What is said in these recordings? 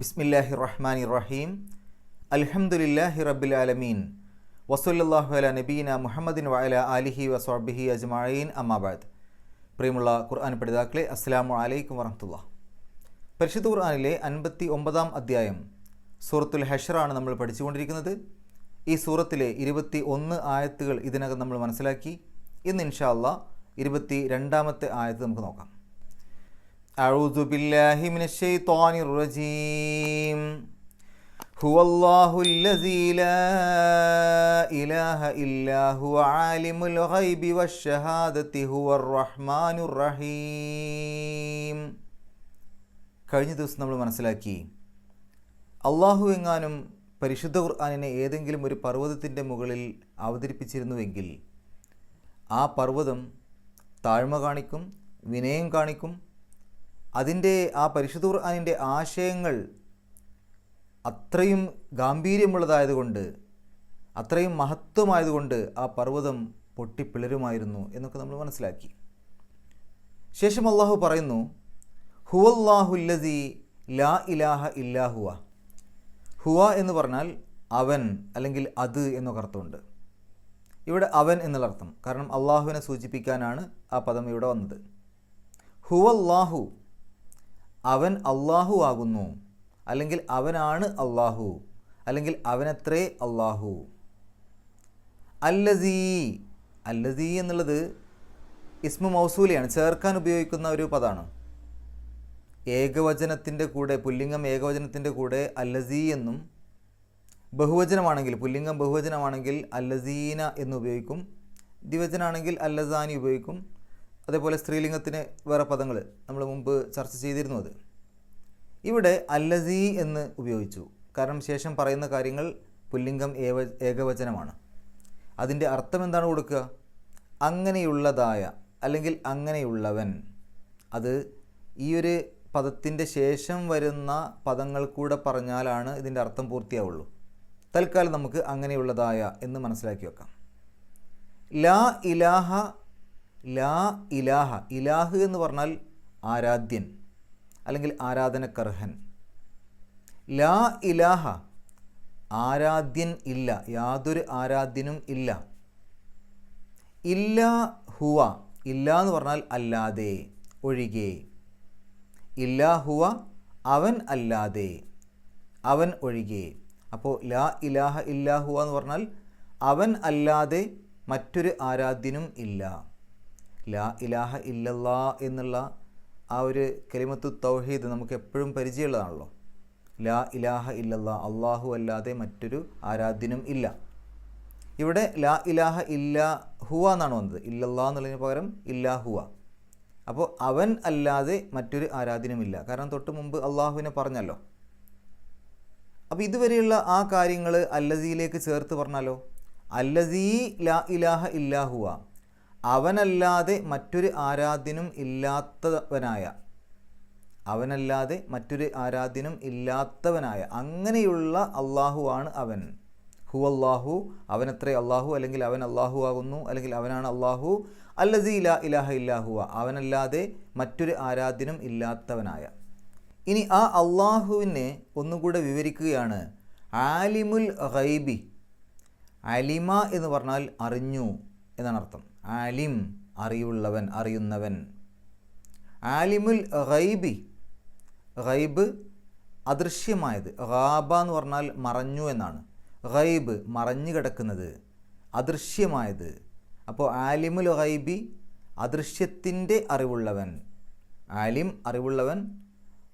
ബിസ്മില്ലാഹി റഹ്മാൻ റഹീം അലഹമുല്ലാഹി റബ്ബിൽ ആലമീൻ വസുല്ലാഹു അല നബീന മുഹമ്മദിൻ വഅല അലിഹി വസ്വാബിഹി അജ്മഈൻ. അമ്മാബാദ് പ്രിയമുള്ള ഖുർആൻ പഠിതാക്കളെ അസ്സലാമു അലൈക്കും വറഹമുല്ല പരിശുദ്ധ ഖുർആാനിലെ അൻപത്തി ഒമ്പതാം അധ്യായം സൂറത്തുൽ ഹഷറാണ് നമ്മൾ പഠിച്ചുകൊണ്ടിരിക്കുന്നത്. ഈ സൂറത്തിലെ ഇരുപത്തി ഒന്ന് ആയത്തുകൾ ഇതിനകം നമ്മൾ മനസ്സിലാക്കി. ഇന്ന് ഇൻഷാ അല്ലാ ഇരുപത്തി രണ്ടാമത്തെ ആയത്ത് നമുക്ക് നോക്കാം. أعوذ بالله من الشيطان الرجيم هو الله الذي لا إله إلا هو عالم الغيب والشهادة هو الرحمن الرحيم കഴിഞ്ഞ ദിവസം നമ്മൾ മനസ്സിലാക്കി അള്ളാഹു എങ്ങാനും പരിശുദ്ധ ഖുർആാനിനെ ഏതെങ്കിലും ഒരു പർവ്വതത്തിൻ്റെ മുകളിൽ അവതരിപ്പിച്ചിരുന്നുവെങ്കിൽ ആ പർവ്വതം താഴ്മ കാണിക്കും വിനയം കാണിക്കും അതിന്റെ ആ പരിശുദ്ധ ഖുർആാനിന്റെ ആശയങ്ങൾ അത്രയും ഗാംഭീര്യമുള്ളതായതുകൊണ്ട് അത്രയും മഹത്വമായതുകൊണ്ട് ആ പർവതം പൊട്ടിപ്പിളരുമായിരുന്നു എന്നൊക്കെ നമ്മൾ മനസ്സിലാക്കി. ശേഷം അള്ളാഹു പറയുന്നു ഹുവല്ലാഹുല്ലതി ലാ ഇലാഹ ഇല്ലാഹുവ ഹുവ എന്ന് പറഞ്ഞാൽ അവൻ അല്ലെങ്കിൽ അത് എന്നൊക്കെ അർത്ഥമുണ്ട്. ഇവിടെ അവൻ എന്നുള്ള അർത്ഥം കാരണം അള്ളാഹുവിനെ സൂചിപ്പിക്കാനാണ് ആ പദം ഇവിടെ വന്നത്. ഹുവല്ലാഹു അവൻ അള്ളാഹു ആകുന്നു. അല്ലെങ്കിൽ അവനാണ് അള്ളാഹു അല്ലെങ്കിൽ അവനത്രേ അള്ളാഹു അല്ലസീ. അല്ലസീ എന്നുള്ളത് ഇസ്മു മൗസൂലിയാണ്. ചേർക്കാൻ ഉപയോഗിക്കുന്ന ഒരു പദമാണ് ഏകവചനത്തിന്റെ കൂടെ പുല്ലിംഗം ഏകവചനത്തിന്റെ കൂടെ അല്ലസീ എന്നും ബഹുവചനമാണെങ്കിൽ പുല്ലിംഗം ബഹുവചനമാണെങ്കിൽ അല്ലസീന എന്ന് ഉപയോഗിക്കും. ദ്വിവചനാണെങ്കിൽ അല്ലസാനി ഉപയോഗിക്കും. അതേപോലെ സ്ത്രീലിംഗത്തിന് വേറെ പദങ്ങൾ നമ്മൾ മുമ്പ് ചർച്ച ചെയ്തിരുന്നു അത്. ഇവിടെ അല്ലസീ എന്ന് ഉപയോഗിച്ചു. കാരണം ശേഷം പറയുന്ന കാര്യങ്ങൾ പുല്ലിംഗം ഏവ ഏകവചനമാണ്. അതിന്റെ അർത്ഥം എന്താണ് കൊടുക്കുക? അങ്ങനെയുള്ളതായ അല്ലെങ്കിൽ അങ്ങനെയുള്ളവൻ. അത് ഈ ഒരു പദത്തിന്റെ ശേഷം വരുന്ന പദങ്ങൾ കൂടെ പറഞ്ഞാലാണ് ഇതിന്റെ അർത്ഥം പൂർത്തിയാവുള്ളൂ. തൽക്കാലം നമുക്ക് അങ്ങനെയുള്ളതായ എന്ന് മനസ്സിലാക്കി വെക്കാം. ലാ ഇലാഹ ലാ ഇലാഹ ഇലാഹ് എന്ന് പറഞ്ഞാൽ ആരാധ്യൻ അല്ലെങ്കിൽ ആരാധനക്കർഹൻ ലാ ഇലാഹ ആരാധ്യൻ ഇല്ല യാതൊരു ആരാധ്യനും ഇല്ല. ഇല്ല ഹുവ ഇല്ല എന്ന് പറഞ്ഞാൽ അല്ലാതെ ഒഴികെ. ഇല്ല ഹുവ അവൻ അല്ലാതെ അവൻ ഒഴികെ. അപ്പോൾ ലാ ഇലാഹ ഇല്ലാ ഹുവ എന്ന് പറഞ്ഞാൽ അവൻ അല്ലാതെ മറ്റൊരു ആരാധ്യനും ഇല്ല. ലാ ഇലാഹ ഇല്ലല്ലാ എന്നുള്ള ആ ഒരു കലിമത്തു തൗഹീദ് നമുക്ക് എപ്പോഴും പരിചയമുള്ളതാണല്ലോ. ലാ ഇലാഹ ഇല്ലല്ലാ അള്ളാഹു അല്ലാതെ മറ്റൊരു ആരാധ്യനും ഇല്ല. ഇവിടെ ലാ ഇലാഹ ഇല്ല ഹുവ എന്നാണ് വന്നത്. ഇല്ലല്ലാ എന്നുള്ളതിന് പകരം ഇല്ലാ ഹുവ. അപ്പോൾ അവൻ അല്ലാതെ മറ്റൊരു ആരാധ്യനുമില്ല കാരണം തൊട്ട് മുമ്പ് അള്ളാഹുവിനെ പറഞ്ഞല്ലോ. അപ്പോൾ ഇതുവരെയുള്ള ആ കാര്യങ്ങൾ അല്ലസിയിലേക്ക് ചേർത്ത് പറഞ്ഞാലോ? അല്ലസീ ലാ ഇലാഹ ഇല്ലാഹുവ അവനല്ലാതെ മറ്റൊരു ആരാധ്യനും ഇല്ലാത്തവനായ അവനല്ലാതെ മറ്റൊരു ആരാധ്യനും ഇല്ലാത്തവനായ അങ്ങനെയുള്ള അള്ളാഹുവാണ് അവൻ. ഹു അള്ളാഹു അവനത്രേ അള്ളാഹു അല്ലെങ്കിൽ അവൻ അള്ളാഹു ആകുന്നു അല്ലെങ്കിൽ അവനാണ് അള്ളാഹു. അല്ലസീ ലാ ഇലാഹ ഇല്ലാഹുവ അവനല്ലാതെ മറ്റൊരു ആരാധ്യനും ഇല്ലാത്തവനായ. ഇനി ആ അള്ളാഹുവിനെ ഒന്നുകൂടെ വിവരിക്കുകയാണ്. ആലിമുൽ ഗൈബി അലിമ എന്ന് പറഞ്ഞാൽ അറിഞ്ഞു എന്നാണ് അർത്ഥം. ആലിം അറിവുള്ളവൻ അറിയുന്നവൻ. ആലിമുൽ ഗൈബി ഗൈബ് അദൃശ്യമായത് ഗാബ എന്ന് പറഞ്ഞാൽ മറഞ്ഞു എന്നാണ്. ഗൈബ് മറഞ്ഞു കിടക്കുന്നത് അദൃശ്യമായത്. അപ്പോൾ ആലിമുൽ ഗൈബി അദൃശ്യത്തിന്റെ അറിവുള്ളവൻ. ആലിം അറിവുള്ളവൻ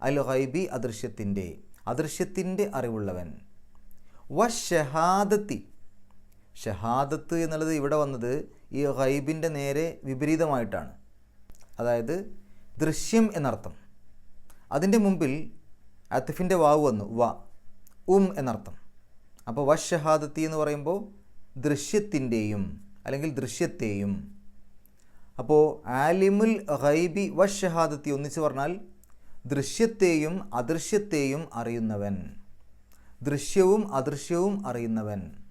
അൽ ഗൈബി അദൃശ്യത്തിന്റെ അദൃശ്യത്തിന്റെ അറിവുള്ളവൻ. വ ഷഹാദത്തി ഷഹാദത്ത് എന്നുള്ളത് ഇവിടെ വന്നത് ഈ ഹൈബിന്റെ നേരെ വിപരീതമായിട്ടാണ്. അതായത് ദൃശ്യം എന്നർത്ഥം. അതിന്റെ മുമ്പിൽ അത്തിഫിന്റെ വാവ് വന്നു. വ ഉം എന്നർത്ഥം. അപ്പോൾ വ ഷഹാദത്തി എന്ന് പറയുമ്പോൾ ദൃശ്യത്തിന്റെയും അല്ലെങ്കിൽ ദൃശ്യത്തെയും. അപ്പോൾ ആലിമുൽ ഹൈബി വ ഷഹാദത്തി ഒന്നിച്ച് പറഞ്ഞാൽ ദൃശ്യത്തെയും അദൃശ്യത്തെയും അറിയുന്നവൻ. ദൃശ്യവും അദൃശ്യവും അറിയുന്നവൻ.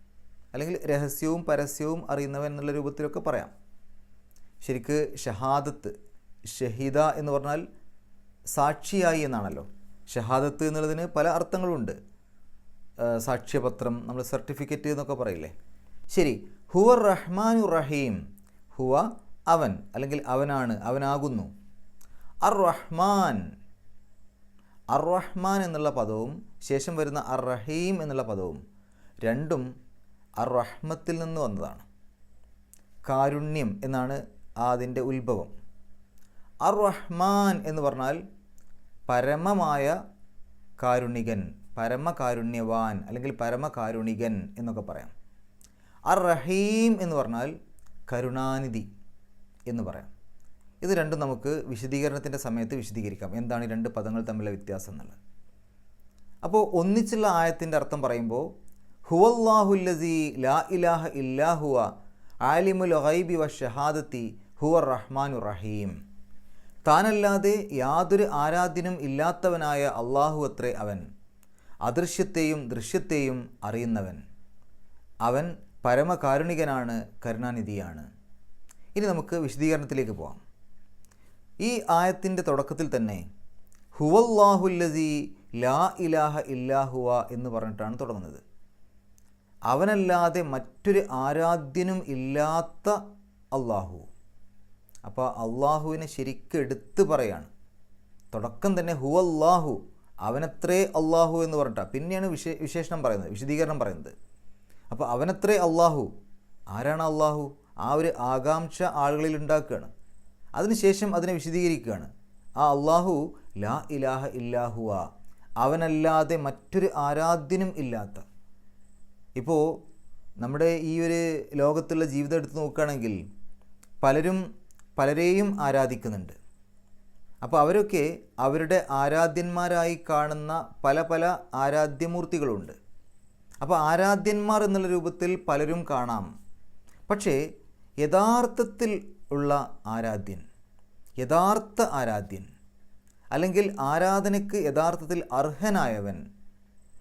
അല്ലെങ്കിൽ രഹസ്യവും പരസ്യവും അറിയുന്നവൻ എന്നുള്ള രൂപത്തിലൊക്കെ പറയാം. ശരിക്ക് ഷഹാദത്ത് ഷഹീദ എന്ന് പറഞ്ഞാൽ സാക്ഷിയായി എന്നാണല്ലോ. ഷഹാദത്ത് എന്നുള്ളതിന് പല അർത്ഥങ്ങളുണ്ട്. സാക്ഷ്യപത്രം നമ്മൾ സർട്ടിഫിക്കറ്റ് എന്നൊക്കെ പറയില്ലേ? ശരി ഹുവർ റഹ്മാനു റഹീം ഹുവ അവൻ അല്ലെങ്കിൽ അവനാണ് അവനാകുന്നു. അർ റഹ്മാൻ അർ റഹ്മാൻ എന്നുള്ള പദവും ശേഷം വരുന്ന അർ റഹീം എന്നുള്ള പദവും രണ്ടും അർ റഹ്മത്തിൽ നിന്ന് വന്നതാണ്. കാരുണ്യം എന്നാണ് അതിന്റെ ഉത്ഭവം. അർ റഹ്മാൻ എന്ന് പറഞ്ഞാൽ പരമമായ കാരുണികൻ പരമകാരുണ്യവാൻ അല്ലെങ്കിൽ പരമകാരുണികൻ എന്നൊക്കെ പറയാം. അർ റഹീം എന്ന് പറഞ്ഞാൽ കരുണാനിധി എന്ന് പറയാം. ഇത് രണ്ടും നമുക്ക് വിശദീകരണത്തിന്റെ സമയത്ത് വിശദീകരിക്കാം. എന്താണ് ഈ രണ്ട് പദങ്ങൾ തമ്മിലുള്ള വ്യത്യാസം എന്നുള്ളത്. അപ്പോൾ ഒന്നിച്ചുള്ള ആയത്തിന്റെ അർത്ഥം പറയുമ്പോൾ ഹുവല്ലാഹുല്ലസി ലാ ഇലാഹ ഇല്ലാഹുവ ആലിമുൽ ഹൈബി വ ഷഹാദത്തി ഹുവർ റഹ്മാനു റഹീം. താനല്ലാതെ യാതൊരു ആരാധ്യനും ഇല്ലാത്തവനായ അള്ളാഹു അത്രേ അവൻ. അദൃശ്യത്തെയും ദൃശ്യത്തെയും അറിയുന്നവൻ. അവൻ പരമകാരുണികനാണ് കരുണാനിധിയാണ്. ഇനി നമുക്ക് വിശദീകരണത്തിലേക്ക് പോവാം. ഈ ആയത്തിന്റെ തുടക്കത്തിൽ തന്നെ ഹുവല്ലാഹുല്ലസി ലാ ഇലാഹ ഇല്ലാഹുവ എന്ന് പറഞ്ഞിട്ടാണ് തുടങ്ങുന്നത്. അവനല്ലാതെ മറ്റൊരു ആരാധ്യനും ഇല്ലാത്ത അള്ളാഹു. അപ്പോൾ അള്ളാഹുവിനെ ശരിക്കും എടുത്തു പറയാണ്. തുടക്കം തന്നെ ഹു ഹുവല്ലാഹു അവനത്രേ അള്ളാഹു എന്ന് പറഞ്ഞിട്ടാണ് പിന്നെയാണ് വിശേ വിശേഷണം പറയുന്നത് വിശദീകരണം പറയുന്നത്. അപ്പോൾ അവനത്രേ അള്ളാഹു ആരാണ് അള്ളാഹു? ആ ഒരു ആകാംക്ഷ ആളുകളിൽ ഉണ്ടാക്കുകയാണ്. അതിനുശേഷം അതിനെ വിശദീകരിക്കുകയാണ്. ആ അള്ളാഹു ലാ ഇലാഹ ഇല്ലാഹുവ അവനല്ലാതെ മറ്റൊരു ആരാധ്യനും ഇല്ലാത്ത. ഇപ്പോൾ നമ്മുടെ ഈ ഒരു ലോകത്തുള്ള ജീവിതം എടുത്ത് നോക്കുകയാണെങ്കിൽ പലരും പലരെയും ആരാധിക്കുന്നുണ്ട്. അപ്പോൾ അവരൊക്കെ അവരുടെ ആരാധ്യന്മാരായി കാണുന്ന പല പല ആരാധ്യമൂർത്തികളുണ്ട്. അപ്പോൾ ആരാധ്യന്മാർ എന്നുള്ള രൂപത്തിൽ പലരും കാണാം. പക്ഷേ യഥാർത്ഥത്തിൽ ഉള്ള ആരാധ്യൻ യഥാർത്ഥ ആരാധ്യൻ അല്ലെങ്കിൽ ആരാധനയ്ക്ക് യഥാർത്ഥത്തിൽ അർഹനായവൻ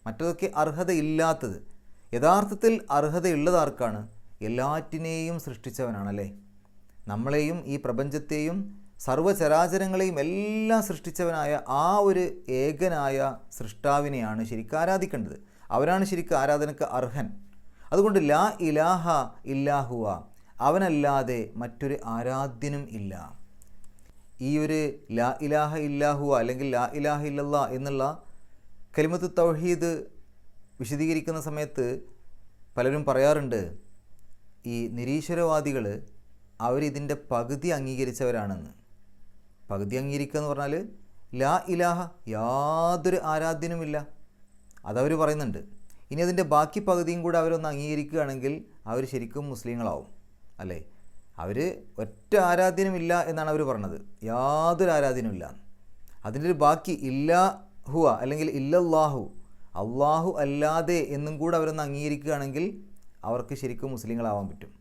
മറ്റതൊക്കെ അർഹതയില്ലാത്തത് യഥാർത്ഥത്തിൽ അർഹതയുള്ളതാർക്കാണ്? എല്ലാറ്റിനെയും സൃഷ്ടിച്ചവനാണല്ലേ? നമ്മളെയും ഈ പ്രപഞ്ചത്തെയും സർവചരാചരങ്ങളെയും എല്ലാം സൃഷ്ടിച്ചവനായ ആ ഒരു ഏകനായ സൃഷ്ടാവിനെയാണ് ശരിക്കും ആരാധിക്കേണ്ടത്. അവനാണ് ശരിക്കും ആരാധനക്ക് അർഹൻ. അതുകൊണ്ട് ലാ ഇലാഹ ഇല്ലാഹുവ അവനല്ലാതെ മറ്റൊരു ആരാധ്യനും ഇല്ല. ഈ ഒരു ലാ ഇലാഹ ഇല്ലാഹുവ അല്ലെങ്കിൽ ലാ ഇലാഹ ഇല്ലല്ലാ എന്നുള്ള കലിമത്ത് തൗഹീദ് വിശദീകരിക്കുന്ന സമയത്ത് പലരും പറയാറുണ്ട് ഈ നിരീശ്വരവാദികൾ അവരിതിന്റെ പകുതി അംഗീകരിച്ചവരാണെന്ന്. പകുതി അംഗീകരിക്കുക എന്ന് പറഞ്ഞാൽ ലാ ഇലാഹ യാതൊരു ആരാധ്യനുമില്ല. അതവർ പറയുന്നുണ്ട്. ഇനി അതിന്റെ ബാക്കി പകുതിയും കൂടെ അവരൊന്ന് അംഗീകരിക്കുകയാണെങ്കിൽ അവർ ശരിക്കും മുസ്ലിങ്ങളാവും അല്ലേ? അവർ ഒറ്റ ആരാധ്യനുമില്ല എന്നാണ് അവർ പറഞ്ഞത്. യാതൊരു ആരാധ്യനുമില്ല. അതിന്റെ ഒരു ബാക്കി ഇല്ലാ ഹുവ അല്ലെങ്കിൽ ഇല്ലല്ലാഹു അള്ളാഹു അല്ലാതെ എന്നും കൂടെ അവരൊന്ന് അംഗീകരിക്കുകയാണെങ്കിൽ അവർക്ക് ശരിക്കും മുസ്ലിങ്ങളാവാൻ പറ്റും.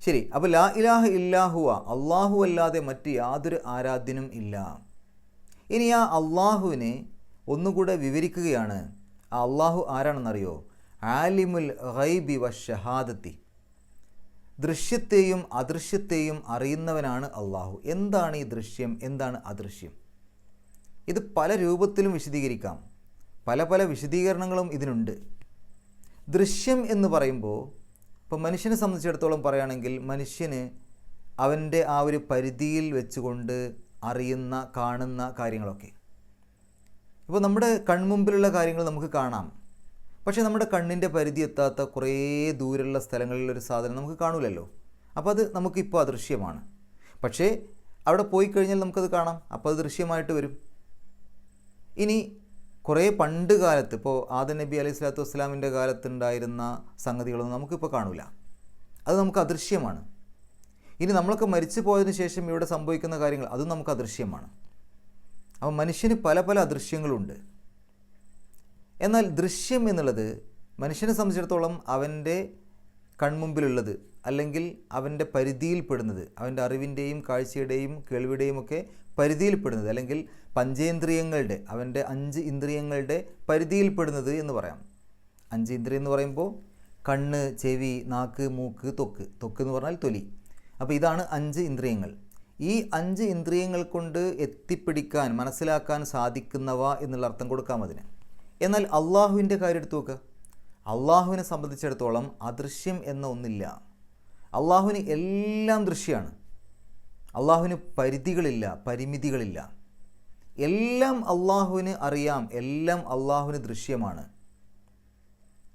ശരി അപ്പോൾ ലാ ഇലാഹ ഇല്ലാഹുവ അള്ളാഹു അല്ലാതെ മറ്റ് യാതൊരു ആരാധ്യനും ഇല്ല. ഇനി ആ അള്ളാഹുവിനെ ഒന്നുകൂടെ വിവരിക്കുകയാണ്. ആ അള്ളാഹു ആരാണെന്നറിയോ? ആലിമുൽ ഗൈബി വ ഷഹാദത്തി. ദൃശ്യത്തെയും അദൃശ്യത്തെയും അറിയുന്നവനാണ് അള്ളാഹു. എന്താണ് ഈ ദൃശ്യം? എന്താണ് അദൃശ്യം? ഇത് പല രൂപത്തിലും വിശദീകരിക്കാം. പല പല വിശദീകരണങ്ങളും ഇതിനുണ്ട്. ദൃശ്യം എന്ന് പറയുമ്പോൾ ഇപ്പോൾ മനുഷ്യനെ സംബന്ധിച്ചിടത്തോളം പറയുകയാണെങ്കിൽ മനുഷ്യന് അവന്റെ ആ ഒരു പരിധിയിൽ വെച്ചുകൊണ്ട് അറിയുന്ന കാണുന്ന കാര്യങ്ങളൊക്കെ. ഇപ്പോൾ നമ്മുടെ കൺമുമ്പിലുള്ള കാര്യങ്ങൾ നമുക്ക് കാണാം. പക്ഷേ നമ്മുടെ കണ്ണിന്റെ പരിധി എത്താത്ത കുറേ ദൂരെയുള്ള സ്ഥലങ്ങളിൽ ഒരു സാധനം നമുക്ക് കാണൂലല്ലോ. അപ്പോൾ അത് നമുക്കിപ്പോൾ അദൃശ്യമാണ്. പക്ഷേ അവിടെ പോയി കഴിഞ്ഞാൽ നമുക്കത് കാണാം. അപ്പോൾ അത് ദൃശ്യമായിട്ട് വരും. ഇനി കുറേ പണ്ട് കാലത്ത് ഇപ്പോൾ ആദം നബി അലൈഹി സ്വലാത്തു വസ്സലാമിന്റെ കാലത്തുണ്ടായിരുന്ന സംഗതികളൊന്നും നമുക്കിപ്പോൾ കാണില്ല അത് നമുക്ക് അദൃശ്യമാണ്. ഇനി നമ്മളൊക്കെ മരിച്ചു പോയതിനു ശേഷം ഇവിടെ സംഭവിക്കുന്ന കാര്യങ്ങൾ അതും നമുക്ക് അദൃശ്യമാണ്. അപ്പോൾ മനുഷ്യന് പല പല അദൃശ്യങ്ങളുണ്ട്. എന്നാൽ ദൃശ്യം എന്നുള്ളത് മനുഷ്യനെ സംബന്ധിച്ചിടത്തോളം അവന്റെ കൺമുമ്പിലുള്ളത് അല്ലെങ്കിൽ അവന്റെ പരിധിയിൽപ്പെടുന്നത് അവന്റെ അറിവിന്റെയും കാഴ്ചയുടെയും കേൾവിയുടെയും ഒക്കെ പരിധിയിൽപ്പെടുന്നത് അല്ലെങ്കിൽ പഞ്ചേന്ദ്രിയങ്ങളുടെ അവന്റെ അഞ്ച് ഇന്ദ്രിയങ്ങളുടെ പരിധിയിൽപ്പെടുന്നത് എന്ന് പറയാം. അഞ്ച് ഇന്ദ്രിയം എന്ന് പറയുമ്പോൾ കണ്ണ് ചെവി നാക്ക് മൂക്ക് തൊക്ക്. തൊക്ക് എന്ന് പറഞ്ഞാൽ തൊലി. അപ്പോൾ ഇതാണ് അഞ്ച് ഇന്ദ്രിയങ്ങൾ. ഈ അഞ്ച് ഇന്ദ്രിയങ്ങൾ കൊണ്ട് എത്തിപ്പിടിക്കാൻ മനസ്സിലാക്കാൻ സാധിക്കുന്നവ എന്നുള്ള അർത്ഥം കൊടുക്കാം അതിന്. എന്നാൽ അള്ളാഹുവിന്റെ കാര്യം എടുത്തു നോക്കുക അള്ളാഹുവിനെ സംബന്ധിച്ചിടത്തോളം അദൃശ്യം എന്ന ഒന്നില്ല. അള്ളാഹുവിന് എല്ലാം ദൃശ്യമാണ് അള്ളാഹുവിന് പരിധികളില്ല പരിമിതികളില്ല. എല്ലാം അള്ളാഹുവിന് അറിയാം എല്ലാം അള്ളാഹുവിന് ദൃശ്യമാണ്.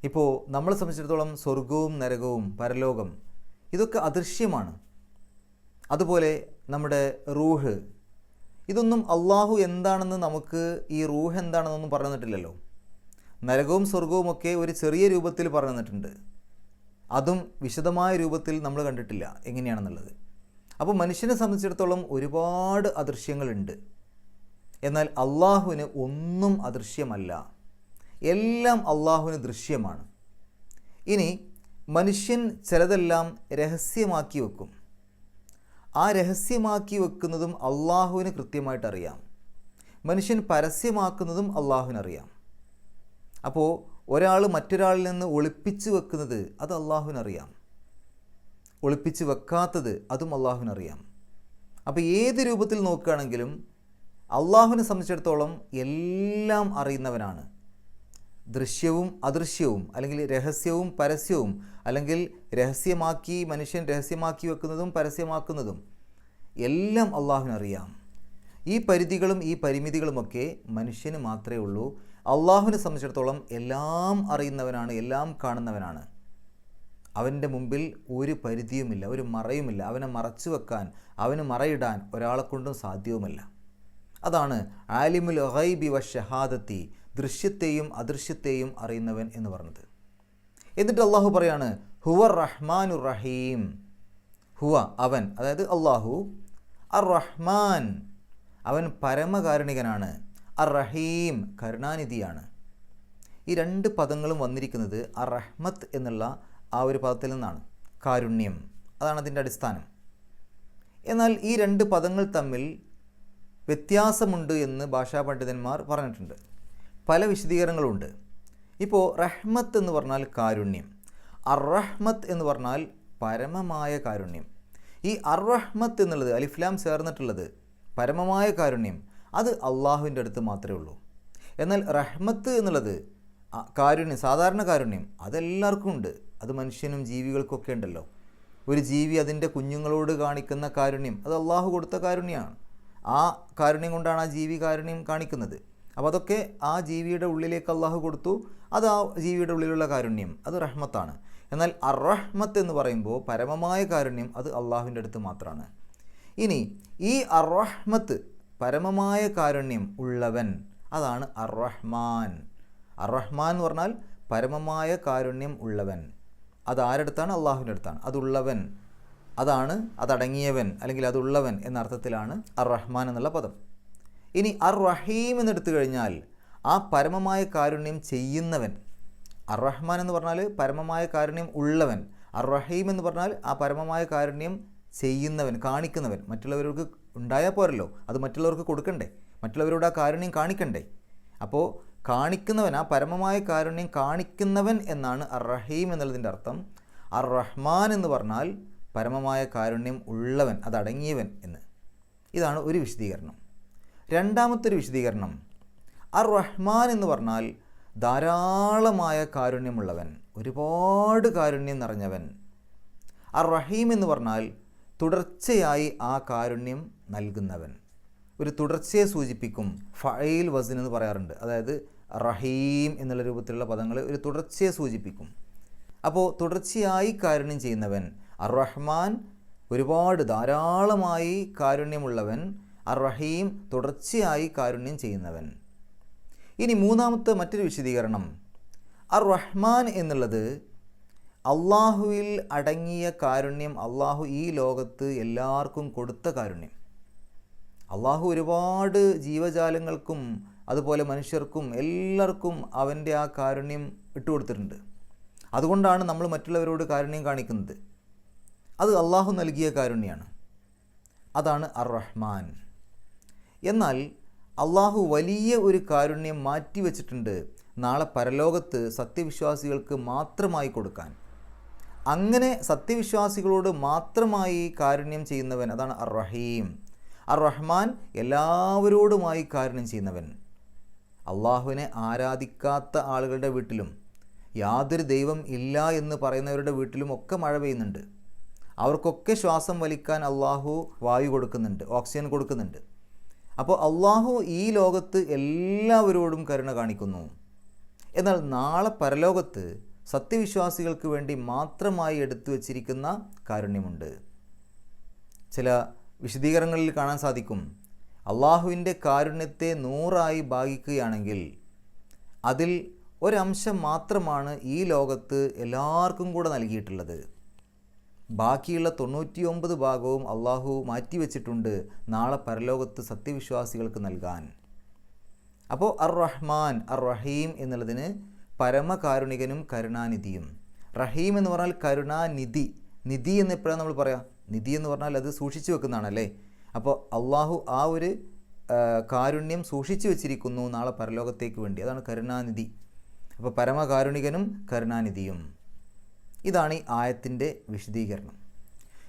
ഇപ്പോൾ നമ്മളെ സംബന്ധിച്ചിടത്തോളം സ്വർഗവും നരകവും പരലോകം ഇതൊക്കെ അദൃശ്യമാണ്. അതുപോലെ നമ്മുടെ റൂഹ്. ഇതൊന്നും അള്ളാഹു എന്താണെന്ന് നമുക്ക് ഈ റൂഹ് എന്താണെന്നൊന്നും പറഞ്ഞു തന്നിട്ടില്ലല്ലോ നരകവും സ്വർഗവും ഒക്കെ ഒരു ചെറിയ രൂപത്തിൽ പറഞ്ഞു തന്നിട്ടുണ്ട് അതും വിശദമായ രൂപത്തിൽ നമ്മൾ കണ്ടിട്ടില്ല എങ്ങനെയാണെന്നുള്ളത്. അപ്പോൾ മനുഷ്യനെ സംബന്ധിച്ചിടത്തോളം ഒരുപാട് അദൃശ്യങ്ങളുണ്ട്. എന്നാൽ അള്ളാഹുവിന് ഒന്നും അദൃശ്യമല്ല. എല്ലാം അള്ളാഹുവിന് ദൃശ്യമാണ്. ഇനി മനുഷ്യൻ ചിലതെല്ലാം രഹസ്യമാക്കി വെക്കും. ആ രഹസ്യമാക്കി വെക്കുന്നതും അള്ളാഹുവിന് കൃത്യമായിട്ട് അറിയാം മനുഷ്യൻ പരസ്യമാക്കുന്നതും അള്ളാഹുവിനറിയാം. അപ്പോൾ ഒരാൾ മറ്റൊരാളിൽ നിന്ന് ഒളിപ്പിച്ച് വെക്കുന്നത് അത് അള്ളാഹുവിനറിയാം. ഒളിപ്പിച്ച് വെക്കാത്തത് അതും അള്ളാഹുവിനറിയാം. അപ്പോൾ ഏത് രൂപത്തിൽ നോക്കുകയാണെങ്കിലും അള്ളാഹുവിനെ സംബന്ധിച്ചിടത്തോളം എല്ലാം അറിയുന്നവനാണ്. ദൃശ്യവും അദൃശ്യവും അല്ലെങ്കിൽ രഹസ്യവും പരസ്യവും അല്ലെങ്കിൽ രഹസ്യമാക്കി മനുഷ്യൻ രഹസ്യമാക്കി വെക്കുന്നതും പരസ്യമാക്കുന്നതും എല്ലാം അള്ളാഹുവിനറിയാം. ഈ പരിധികളും ഈ പരിമിതികളുമൊക്കെ മനുഷ്യന് മാത്രമേ ഉള്ളൂ. അള്ളാഹുവിനെ സംബന്ധിച്ചിടത്തോളം എല്ലാം അറിയുന്നവനാണ് എല്ലാം കാണുന്നവനാണ്. അവന്റെ മുമ്പിൽ ഒരു പരിധിയുമില്ല ഒരു മറയുമില്ല. അവനെ മറച്ചു വെക്കാൻ അവന് മറയിടാൻ ഒരാളെ കൊണ്ടും സാധ്യവുമല്ല. അതാണ് ആലിമുൽ ഹൈബി വ ഷഹാദത്തി ദൃശ്യത്തെയും അദൃശ്യത്തെയും അറിയുന്നവൻ എന്ന് പറഞ്ഞത്. എന്നിട്ട് അള്ളാഹു പറയാണ് ഹുവർ റഹ്മാനു റഹീം. ഹുവ അവൻ അതായത് അള്ളാഹു അർ റഹ്മാൻ. അവൻ പരമകാരുണികനാണ്. അർ റഹീം കരുണാനിധിയാണ്. ഈ രണ്ട് പദങ്ങളും വന്നിരിക്കുന്നത് അറഹ്മത്ത് എന്നുള്ള ആ ഒരു പദത്തിൽ നിന്നാണ്. കാരുണ്യം അതാണ് അതിന്റെ അടിസ്ഥാനം. എന്നാൽ ഈ രണ്ട് പദങ്ങൾ തമ്മിൽ വ്യത്യാസമുണ്ട് എന്ന് ഭാഷാ പണ്ഡിതന്മാർ പറഞ്ഞിട്ടുണ്ട്. പല വിശദീകരണങ്ങളുണ്ട്. ഇപ്പോൾ റഹ്മത്ത് എന്ന് പറഞ്ഞാൽ കാരുണ്യം. അറഹ്മത്ത് എന്ന് പറഞ്ഞാൽ പരമമായ കാരുണ്യം. ഈ അറഹ്മത്ത് എന്നുള്ളത് അലിഫ്ലാം ചേർന്നിട്ടുള്ളത് പരമമായ കാരുണ്യം. അത് അള്ളാഹുവിന്റെ അടുത്ത് മാത്രമേ ഉള്ളൂ. എന്നാൽ റഹ്മത്ത് എന്നുള്ളത് കാരുണ്യം സാധാരണ കാരുണ്യം അതെല്ലാവർക്കും ഉണ്ട്. അത് മനുഷ്യനും ജീവികൾക്കൊക്കെ ഉണ്ടല്ലോ. ഒരു ജീവി അതിന്റെ കുഞ്ഞുങ്ങളോട് കാണിക്കുന്ന കാരുണ്യം അത് അള്ളാഹു കൊടുത്ത കാരുണ്യമാണ്. ആ കാരുണ്യം കൊണ്ടാണ് ആ ജീവി കാരുണ്യം കാണിക്കുന്നത്. അപ്പോൾ അതൊക്കെ ആ ജീവിയുടെ ഉള്ളിലേക്ക് അള്ളാഹു കൊടുത്തു. അത് ആ ജീവിയുടെ ഉള്ളിലുള്ള കാരുണ്യം അത് റഹ്മത്താണ്. എന്നാൽ അറഹ്മത്ത് എന്ന് പറയുമ്പോൾ പരമമായ കാരുണ്യം അത് അള്ളാഹുവിന്റെ അടുത്ത് മാത്രമാണ്. ഇനി ഈ അറഹ്മത്ത് പരമമായ കാരുണ്യം ഉള്ളവൻ. അതാണ് അർറഹ്മാൻ. അർറഹ്മാൻ എന്ന് പറഞ്ഞാൽ പരമമായ കാരുണ്യം ഉള്ളവൻ. അത് ആരടുത്താണ്? അള്ളാഹുവിന്റെ അടുത്താണ്. അതുള്ളവൻ അതാണ് അതടങ്ങിയവൻ അല്ലെങ്കിൽ അതുള്ളവൻ എന്ന അർത്ഥത്തിലാണ് അർ റഹ്മാൻ എന്നുള്ള പദം. ഇനി അർ റഹീം എന്നെടുത്തു കഴിഞ്ഞാൽ ആ പരമമായ കാരുണ്യം ചെയ്യുന്നവൻ. അർ റഹ്മാൻ എന്ന് പറഞ്ഞാൽ പരമമായ കാരുണ്യം ഉള്ളവൻ. അർ റഹീം എന്ന് പറഞ്ഞാൽ ആ പരമമായ കാരുണ്യം ചെയ്യുന്നവൻ കാണിക്കുന്നവൻ. മറ്റുള്ളവർക്ക് ഉണ്ടായാൽ പോരല്ലോ. അത് മറ്റുള്ളവർക്ക് കൊടുക്കണ്ടേ? മറ്റുള്ളവരോട് ആ കാരുണ്യം കാണിക്കണ്ടേ? അപ്പോൾ കാണിക്കുന്നവൻ ആ പരമമായ കാരുണ്യം കാണിക്കുന്നവൻ എന്നാണ് അർ റഹീം എന്നുള്ളതിന്റെ അർത്ഥം. അർ റഹ്മാൻ എന്ന് പറഞ്ഞാൽ പരമമായ കാരുണ്യം ഉള്ളവൻ അതടങ്ങിയവൻ എന്ന്. ഇതാണ് ഒരു വിശദീകരണം. രണ്ടാമത്തെ ഒരു വിശദീകരണം. അർ റഹ്മാൻ എന്ന് പറഞ്ഞാൽ ധാരാളമായ കാരുണ്യമുള്ളവൻ ഒരുപാട് കാരുണ്യം നിറഞ്ഞവൻ. അർ റഹീം എന്ന് പറഞ്ഞാൽ തുടർച്ചയായി ആ കാരുണ്യം നൽകുന്നവൻ. ഒരു തുടർച്ചയെ സൂചിപ്പിക്കും ഫയിൽ വസിൻ എന്ന് പറയാറുണ്ട്. അതായത് റഹീം എന്നുള്ള രൂപത്തിലുള്ള പദങ്ങൾ ഒരു തുടർച്ചയെ സൂചിപ്പിക്കും. അപ്പോൾ തുടർച്ചയായി കാരുണ്യം ചെയ്യുന്നവൻ അർ റഹ്മാൻ ഒരുപാട് ധാരാളമായി കാരുണ്യമുള്ളവൻ അർ റഹീം തുടർച്ചയായി കാരുണ്യം ചെയ്യുന്നവൻ. ഇനി മൂന്നാമത്തെ മറ്റൊരു വിശദീകരണം. അർ റഹ്മാൻ എന്നുള്ളത് അള്ളാഹുവിൽ അടങ്ങിയ കാരുണ്യം അള്ളാഹു ഈ ലോകത്ത് എല്ലാവർക്കും കൊടുത്ത കാരുണ്യം. അള്ളാഹു ഒരുപാട് ജീവജാലങ്ങൾക്കും അതുപോലെ മനുഷ്യർക്കും എല്ലാവർക്കും അവന്റെ ആ കാരുണ്യം ഇട്ടുകൊടുത്തിട്ടുണ്ട് അതുകൊണ്ടാണ് നമ്മൾ മറ്റുള്ളവരോട് കാരുണ്യം കാണിക്കുന്നത്. അത് അള്ളാഹു നൽകിയ കാരുണ്യമാണ് അതാണ് അർ റഹ്മാൻ എന്നാൽ അള്ളാഹു വലിയ ഒരു കാരുണ്യം മാറ്റിവെച്ചിട്ടുണ്ട് നാളെ പരലോകത്ത് സത്യവിശ്വാസികൾക്ക് മാത്രമായി കൊടുക്കാൻ. അങ്ങനെ സത്യവിശ്വാസികളോട് മാത്രമായി കാരുണ്യം ചെയ്യുന്നവൻ അതാണ് അർ റഹീം അർ റഹ്മാൻ എല്ലാവരോടുമായി കാരുണ്യം ചെയ്യുന്നവൻ. അള്ളാഹുവിനെ ആരാധിക്കാത്ത ആളുകളുടെ വീട്ടിലും യാതൊരു ദൈവം ഇല്ല എന്ന് പറയുന്നവരുടെ വീട്ടിലും ഒക്കെ മഴ പെയ്യുന്നുണ്ട്. അവർക്കൊക്കെ ശ്വാസം വലിക്കാൻ അള്ളാഹു വായു കൊടുക്കുന്നുണ്ട് ഓക്സിജൻ കൊടുക്കുന്നുണ്ട്. അപ്പോൾ അള്ളാഹു ഈ ലോകത്ത് എല്ലാവരോടും കരുണ കാണിക്കുന്നു. എന്നാൽ നാളെ പരലോകത്ത് സത്യവിശ്വാസികൾക്ക് വേണ്ടി മാത്രമായി എടുത്തു വച്ചിരിക്കുന്ന കാരുണ്യമുണ്ട്. ചില വിശദീകരണങ്ങളിൽ കാണാൻ സാധിക്കും. അള്ളാഹുവിന്റെ കാരുണ്യത്തെ നൂറായി ഭാഗിക്കുകയാണെങ്കിൽ അതിൽ ഒരംശം മാത്രമാണ് ഈ ലോകത്ത് എല്ലാവർക്കും കൂടെ നൽകിയിട്ടുള്ളത്. ബാക്കിയുള്ള തൊണ്ണൂറ്റി ഒമ്പത് ഭാഗവും അള്ളാഹു മാറ്റിവെച്ചിട്ടുണ്ട് നാളെ പരലോകത്ത് സത്യവിശ്വാസികൾക്ക് നൽകാൻ. അപ്പോൾ അർ റഹ്മാൻ അർ റഹീം എന്നുള്ളതിന് പരമകാരുണികനും കരുണാനിധിയും. റഹീം എന്ന് പറഞ്ഞാൽ കരുണാനിധി. നിധി എന്ന് എപ്പോഴാണ് നമ്മൾ പറയാം? നിധി എന്ന് പറഞ്ഞാൽ അത് സൂക്ഷിച്ചു വെക്കുന്നതാണല്ലേ? അപ്പോൾ അള്ളാഹു ആ ഒരു കാരുണ്യം സൂക്ഷിച്ചു വെച്ചിരിക്കുന്നു നാളെ പരലോകത്തേക്ക് വേണ്ടി. അതാണ് കരുണാനിധി. അപ്പോൾ പരമകാരുണികനും കരുണാനിധിയും. ഇതാണ് ഈ ആയത്തിന്റെ വിശദീകരണം.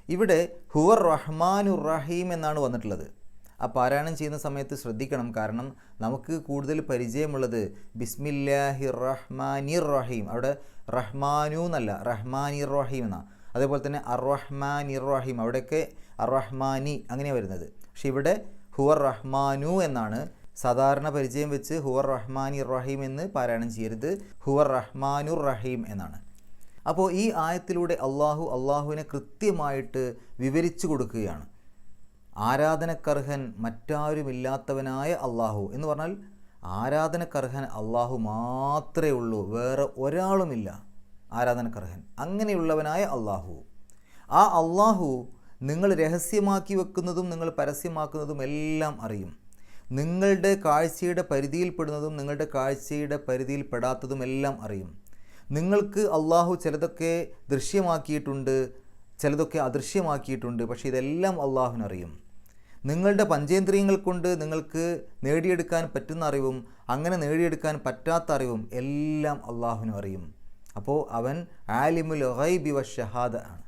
ഇവിടെ ഹുവർ റഹ്മാനുർ റഹീം എന്നാണ് വന്നിട്ടുള്ളത്. ആ പാരായണം ചെയ്യുന്ന സമയത്ത് ശ്രദ്ധിക്കണം. കാരണം നമുക്ക് കൂടുതൽ പരിചയമുള്ളത് ബിസ്മില്ലാഹി റഹ്മാനിർ റഹീം അവിടെ റഹ്മാനു എന്നല്ല റഹ്മാനിർ റഹീം എന്നാണ് അതേപോലെ തന്നെ അർ റഹ്മാനിർ റഹീം അവിടെയൊക്കെ അറഹ്മാനി റഹ്മാനി അങ്ങനെയാണ് വരുന്നത്. പക്ഷെ ഇവിടെ ഹുവർ റഹ്മാനു എന്നാണ് സാധാരണ പരിചയം വെച്ച് ഹുവർ റഹ്മാനി റഹീം എന്ന് പാരായണം ചെയ്യരുത്. ഹുവർ റഹ്മാനുർ റഹീം എന്നാണ്. അപ്പോൾ ഈ ആയത്തിലൂടെ അള്ളാഹു അള്ളാഹുവിനെ കൃത്യമായിട്ട് വിവരിച്ചു കൊടുക്കുകയാണ്. ആരാധനക്കർഹൻ മറ്റാരുമില്ലാത്തവനായ അള്ളാഹു എന്ന് പറഞ്ഞാൽ ആരാധനക്കർഹൻ അള്ളാഹു മാത്രമേ ഉള്ളൂ വേറെ ഒരാളുമില്ല ആരാധനക്കർഹൻ. അങ്ങനെയുള്ളവനായ അള്ളാഹു. ആ അള്ളാഹു നിങ്ങൾ രഹസ്യമാക്കി വെക്കുന്നതും നിങ്ങൾ പരസ്യമാക്കുന്നതും എല്ലാം അറിയും. നിങ്ങളുടെ കാഴ്ചയുടെ പരിധിയിൽപ്പെടുന്നതും നിങ്ങളുടെ കാഴ്ചയുടെ പരിധിയിൽപ്പെടാത്തതും എല്ലാം അറിയും. നിങ്ങൾക്ക് അള്ളാഹു ചിലതൊക്കെ ദൃശ്യമാക്കിയിട്ടുണ്ട് ചിലതൊക്കെ അദൃശ്യമാക്കിയിട്ടുണ്ട് പക്ഷേ ഇതെല്ലാം അള്ളാഹുവിനറിയും. നിങ്ങളുടെ പഞ്ചേന്ദ്രിയങ്ങൾ കൊണ്ട് നിങ്ങൾക്ക് നേടിയെടുക്കാൻ പറ്റുന്ന അറിവും അങ്ങനെ നേടിയെടുക്കാൻ പറ്റാത്ത അറിവും എല്ലാം അള്ളാഹുവിനും അറിയും. അപ്പോൾ അവൻ ആലിമുൽ വ ഷഹാദ ആണ്.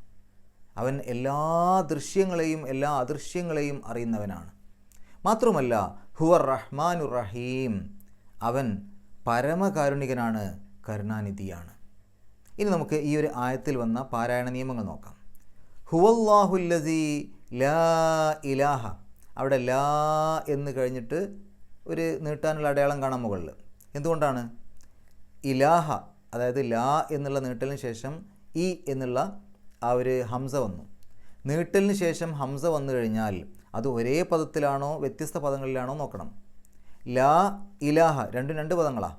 അവൻ എല്ലാ ദൃശ്യങ്ങളെയും എല്ലാ അദൃശ്യങ്ങളെയും അറിയുന്നവനാണ്. മാത്രമല്ല ഹുവർ റഹ്മാനു റഹീം. അവൻ പരമകാരുണികനാണ് കരുണാനിധിയാണ്. ഇനി നമുക്ക് ഈ ഒരു ആയത്തിൽ വന്ന പാരായണ നിയമങ്ങൾ നോക്കാം. ഹുവല്ലാഹുല്ലസി ലാ ഇലാഹ. അവിടെ ലാ എന്ന് കഴിഞ്ഞിട്ട് ഒരു നീട്ടാനുള്ള അടയാളം കാണാൻ മുകളിൽ. എന്തുകൊണ്ടാണ്? ഇലാഹ അതായത് ലാ എന്നുള്ള നീട്ടലിന് ശേഷം ഇ എന്നുള്ള ആ ഒരു ഹംസ വന്നു. നീട്ടലിന് ശേഷം ഹംസ വന്നു കഴിഞ്ഞാൽ അത് ഒരേ പദത്തിലാണോ വ്യത്യസ്ത പദങ്ങളിലാണോ നോക്കണം. ലാ ഇലാഹ രണ്ടും രണ്ട് പദങ്ങളാണ്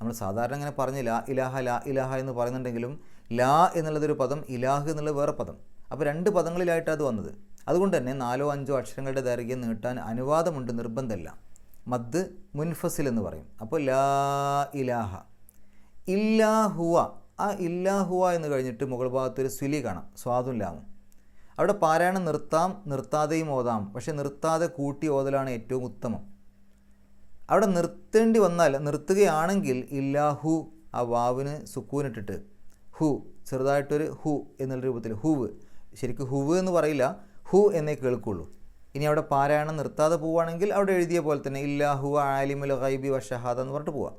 നമ്മൾ സാധാരണ ഇങ്ങനെ പറഞ്ഞ് ലാ ഇലാഹ ലാ ഇലാഹ എന്ന് പറയുന്നുണ്ടെങ്കിലും ലാ എന്നുള്ളതൊരു പദം ഇലാഹ് എന്നുള്ളത് വേറെ പദം. അപ്പോൾ രണ്ട് പദങ്ങളിലായിട്ടാണ് അത് വന്നത്. അതുകൊണ്ട് തന്നെ നാലോ അഞ്ചോ അക്ഷരങ്ങളുടെ ദൈർഘ്യം നീട്ടാൻ അനുവാദമുണ്ട് നിർബന്ധമല്ല. മദ് മുൻഫസിൽ എന്ന് പറയും. അപ്പോൾ ലാ ഇലാഹ. ഇല്ലാഹുവ ആ ഇല്ലാഹുവ എന്ന് കഴിഞ്ഞിട്ട് മുകൾ ഭാഗത്തൊരു സ്വിലി കാണാം. സ്വാദും ലാമും അവിടെ പാരായണം നിർത്താം നിർത്താതെയും ഓതാം. പക്ഷെ നിർത്താതെ കൂട്ടി ഓതലാണ് ഏറ്റവും ഉത്തമം. അവിടെ നിർത്തേണ്ടി വന്നാൽ നിർത്തുകയാണെങ്കിൽ ഇല്ലാഹു ആ വാവിന് സുക്കൂനിട്ടിട്ട് ഹു ചെറുതായിട്ടൊരു ഹു എന്നുള്ള രൂപത്തിൽ ഹൂവ്. ശരിക്കും ഹുവ് എന്ന് പറയില്ല. ഹു എന്നേ കേൾക്കുള്ളൂ. ഇനി അവിടെ പാരായണം നിർത്താതെ പോവുകയാണെങ്കിൽ അവിടെ എഴുതിയ പോലെ തന്നെ ഇല്ലാ ഹു ആലിമുൽ ഹൈബി വ ഷഹാദ എന്ന് പറഞ്ഞിട്ട് പോവാം.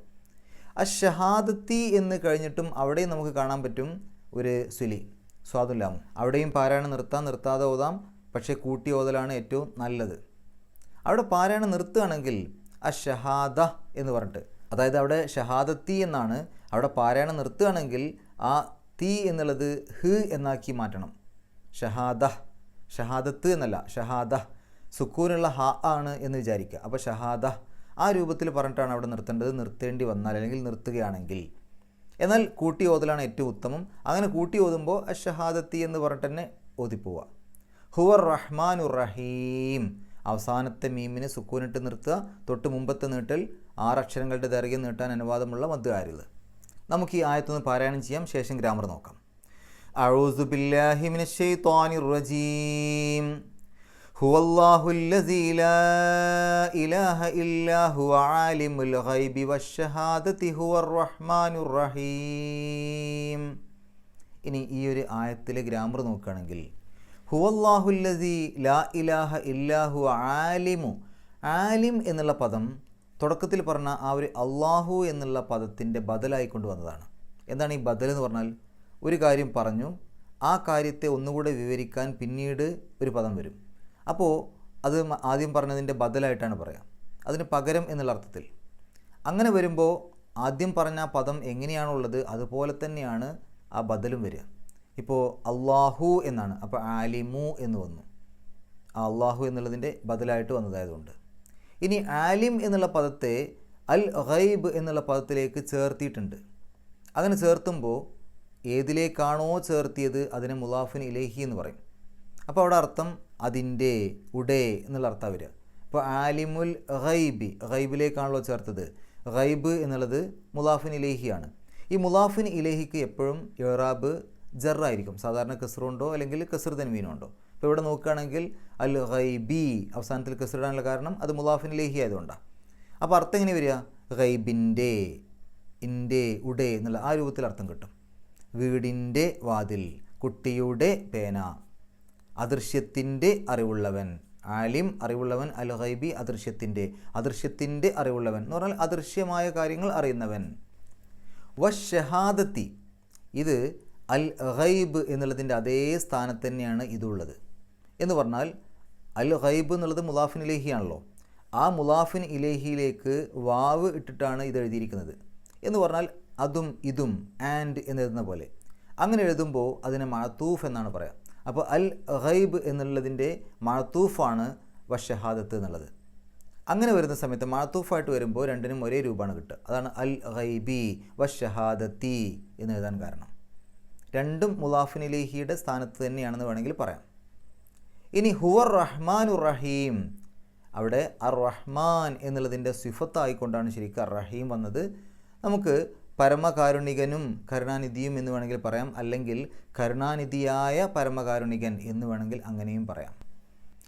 ആ ഷഹാദത്തി എന്ന് കഴിഞ്ഞിട്ടും അവിടെയും നമുക്ക് കാണാൻ പറ്റും ഒരു സുലി സ്വാദുല്ലാമു അവിടെയും പാരായണം നിർത്താൻ നിർത്താതെ ഓതാം പക്ഷേ കൂട്ടി ഓതലാണ് ഏറ്റവും നല്ലത്. അവിടെ പാരായണം നിർത്തുകയാണെങ്കിൽ ആ ഷഹാദ എന്ന് പറഞ്ഞിട്ട് അതായത് അവിടെ ഷഹാദത്തി എന്നാണ് അവിടെ പാരായണം നിർത്തുകയാണെങ്കിൽ ആ തീ എന്നുള്ളത് ഹ് എന്നാക്കി മാറ്റണം. ഷഹാദ. ഷഹാദത്ത് എന്നല്ല ഷഹാദ. സുക്കൂനുള്ള ഹ ആണ് എന്ന് വിചാരിക്കുക. അപ്പോൾ ഷഹാദ ആ രൂപത്തിൽ പറഞ്ഞിട്ടാണ് അവിടെ നിർത്തേണ്ടത്. നിർത്തേണ്ടി വന്നാൽ അല്ലെങ്കിൽ നിർത്തുകയാണെങ്കിൽ. എന്നാൽ കൂട്ടി ഓതലാണ് ഏറ്റവും ഉത്തമം. അങ്ങനെ കൂട്ടി ഓതുമ്പോൾ അഷഹാദത്തി എന്ന് പറഞ്ഞിട്ട് തന്നെ ഓതിപ്പോവുക ഹുവർ റഹ്മാൻ റഹീം. അവസാനത്തെ മീമിന് സുക്കൂനിട്ട് നിർത്തുക. തൊട്ട് മുമ്പത്തെ നീട്ടൽ ആറ് അക്ഷരങ്ങളുടെ ദൈർഘ്യം നീട്ടാൻ അനുവാദമുള്ള മധ്യകാര്യത് നമുക്ക് ഈ ആയത്തൊന്ന് പാരായണം ചെയ്യാം. ശേഷം ഗ്രാമർ നോക്കാം. അഊസു ബില്ലാഹി മിനശ് ശൈത്വാനിർ റജീം هو الله الذي لا إله إلا هو عالم الغيب والشهادة هو الرحمن الرحيم ഇനി ഈ ഒരു ആയത്തിലെ ഗ്രാമർ നോക്കുകയാണെങ്കിൽ ഹുവല്ലാഹുല്ലതി ലാ ഇലാഹ ഇല്ലാഹു ആലിമു ആലിം എന്നുള്ള പദം തുടക്കത്തിൽ പറഞ്ഞ ആ ഒരു അള്ളാഹു എന്നുള്ള പദത്തിൻ്റെ ബദലായി കൊണ്ടുവന്നതാണ് എന്താണ് ഈ ബദൽ എന്ന് പറഞ്ഞാൽ ഒരു കാര്യം പറഞ്ഞു ആ കാര്യത്തെ ഒന്നുകൂടെ വിവരിക്കാൻ പിന്നീട് ഒരു പദം വരും. അപ്പോൾ അത് ആദ്യം പറഞ്ഞതിന്റെ ബദലായിട്ടാണ് പറയാം. അതിന് പകരം എന്നുള്ള അർത്ഥത്തിൽ. അങ്ങനെ വരുമ്പോൾ ആദ്യം പറഞ്ഞ ആ പദം എങ്ങനെയാണുള്ളത് അതുപോലെ തന്നെയാണ് ആ ബദലും വരിക. ഇപ്പോൾ അള്ളാഹു എന്നാണ് അപ്പോൾ ആലിമു എന്ന് വന്നു. ആ അള്ളാഹു എന്നുള്ളതിന്റെ ബദലായിട്ട് വന്നതായതുകൊണ്ട്. ഇനി ആലിം എന്നുള്ള പദത്തെ അൽ ഖൈബ് എന്നുള്ള പദത്തിലേക്ക് ചേർത്തിയിട്ടുണ്ട്. അങ്ങനെ ചേർത്തുമ്പോൾ ഏതിലേക്കാണോ ചേർത്തിയത് അതിനെ മുലാഫിൻ ഇലേഹി എന്ന് പറയും. അപ്പോൾ അവിടെ അർത്ഥം അതിന്റെ ഉടേ എന്നുള്ള അർത്ഥം വരിക. ഇപ്പോൾ ആലിമുൽ ഗൈബി ഖൈബിലേക്കാണല്ലോ ചേർത്തത്. ഗൈബ് എന്നുള്ളത് മുലാഫിൻ ഇലേഹിയാണ്. ഈ മുലാഫിൻ ഇലേഹിക്ക് എപ്പോഴും ഇറാബ് ജറായിരിക്കും. സാധാരണ കസറുണ്ടോ അല്ലെങ്കിൽ കസർ തൻവീനോ ഉണ്ടോ? ഇപ്പോൾ ഇവിടെ നോക്കുകയാണെങ്കിൽ അൽ ഗൈബി അവസാനത്തിൽ കസറിടാനുള്ള കാരണം അത് മുലാഫിൻ ഇലേഹി ആയതുകൊണ്ടാണ് അപ്പോൾ അർത്ഥം എങ്ങനെ വരിക? ഖൈബിന്റെ ഇന്റെ ഉടേ എന്നുള്ള ആ രൂപത്തിൽ അർത്ഥം കിട്ടും. വീടിന്റെ വാതിൽ കുട്ടിയുടെ പേന. അദൃശ്യത്തിന്റെ അറിവുള്ളവൻ. ആലിം അറിവുള്ളവൻ അൽ ഗൈബി അദൃശ്യത്തിന്റെ. അദൃശ്യത്തിന്റെ അറിവുള്ളവൻ എന്ന് പറഞ്ഞാൽ അദൃശ്യമായ കാര്യങ്ങൾ അറിയുന്നവൻ. വഷഹാദത്തി ഇത് അൽ ഹൈബ് എന്നുള്ളതിന്റെ അതേ സ്ഥാനത്ത് തന്നെയാണ് ഇതുള്ളത്. എന്ന് പറഞ്ഞാൽ അൽ ഹൈബ് എന്നുള്ളത് മുലാഫിൻ ഇലേഹിയാണല്ലോ. ആ മുലാഫിൻ ഇലേഹിയിലേക്ക് വാവ് ഇട്ടിട്ടാണ് ഇത് എഴുതിയിരിക്കുന്നത്. എന്ന് പറഞ്ഞാൽ അതും ഇതും ആൻഡ് എന്നെഴുതുന്ന പോലെ. അങ്ങനെ എഴുതുമ്പോൾ അതിനെ മഴത്തൂഫ് എന്നാണ് പറയുക അപ്പോൾ അൽ ഗൈബ് എന്നുള്ളതിന്റെ മഴത്തൂഫാണ് വഷഹാദത്ത് എന്നുള്ളത്. അങ്ങനെ വരുന്ന സമയത്ത് മാത്തൂഫായിട്ട് വരുമ്പോൾ രണ്ടിനും ഒരേ രൂപമാണ് കിട്ടുക. അതാണ് അൽ ഗൈബി വഷഹാദത്തി എന്ന് എഴുതാൻ കാരണം. രണ്ടും മുലാഫിനിലേഹിയുടെ സ്ഥാനത്ത് തന്നെയാണെന്ന് വേണമെങ്കിൽ പറയാം. ഇനി ഹുവർ റഹ്മാനു റഹീം. അവിടെ അർ റഹ്മാൻ എന്നുള്ളതിന്റെ സിഫത്തായിക്കൊണ്ടാണ് ശരിക്കും അർ റഹീം വന്നത്. നമുക്ക് പരമകാരുണികനും കരുണാനിധിയും എന്ന് വേണമെങ്കിൽ പറയാം. അല്ലെങ്കിൽ കരുണാനിധിയായ പരമകാരുണികൻ എന്ന് വേണമെങ്കിൽ അങ്ങനെയും പറയാം.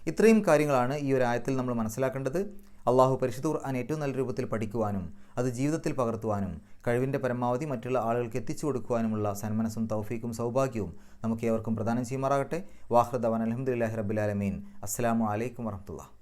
ഇത്രയും കാര്യങ്ങളാണ് ഈ ഒരു ആയത്തിൽ നമ്മൾ മനസ്സിലാക്കേണ്ടത്. അള്ളാഹു പരിശുദ്ധ ഖുർആൻ ഏറ്റവും നല്ല രൂപത്തിൽ പഠിക്കുവാനും അത് ജീവിതത്തിൽ പകർത്തുവാനും കഴിവിന്റെ പരമാവധി മറ്റുള്ള ആളുകൾക്ക് എത്തിച്ചു കൊടുക്കുവാനുമുള്ള സന്മനസ്സും തൗഫീക്കും സൗഭാഗ്യവും നമുക്ക് ഏവർക്കും പ്രദാനം ചെയ്യുമാറാകട്ടെ. വാഹൃദവൻ അലഹമുല്ലാഹി റബുലാലമീൻ അസ്സാം വലൈക്കും വറഹമുല്ല